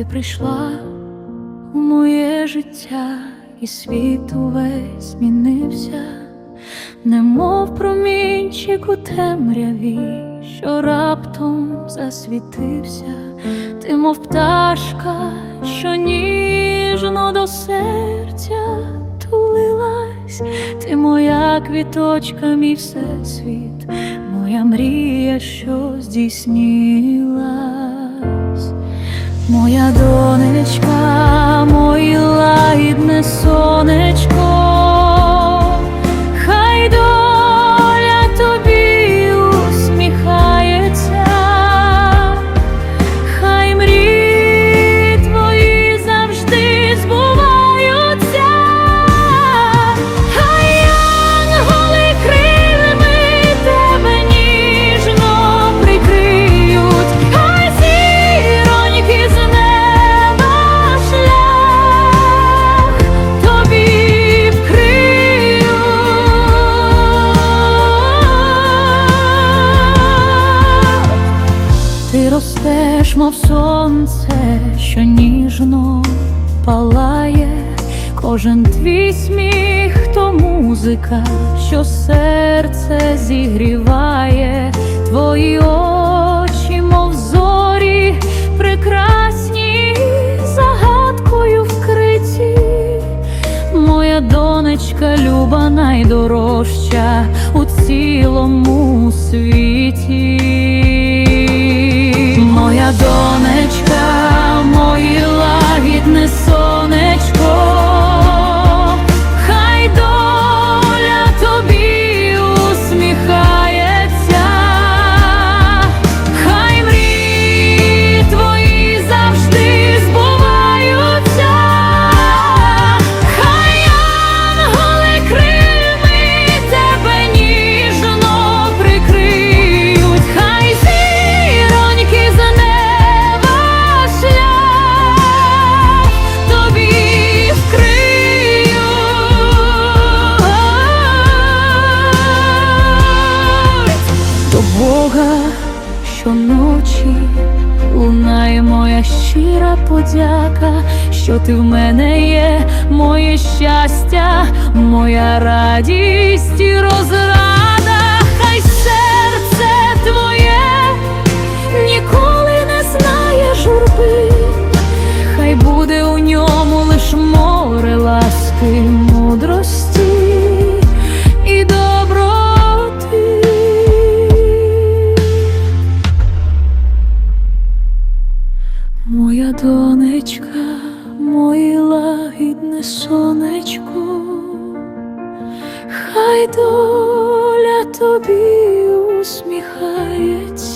ти прийшла у моє життя, і світ увесь змінився, немов промінчик у темряві, що раптом засвітився, ти, мов пташка, що ніжно до серця тулилась, ти моя квіточка, мій всесвіт, моя мрія, що здійснилась. Моя донечка, мої лагідне сонечко, ростеш, мов сонце, що ніжно палає, кожен твій сміх, то музика, що серце зігріває, твої очі, мов зорі, прекрасні загадкою вкриті. Моя донечка, люба найдорожча у цілому світі. Щоночі. Лунає моя щира подяка, що ти в мене є, моє щастя, моя радість і розрада, донечка, моє лагідне сонечко, хай доля тобі усміхається,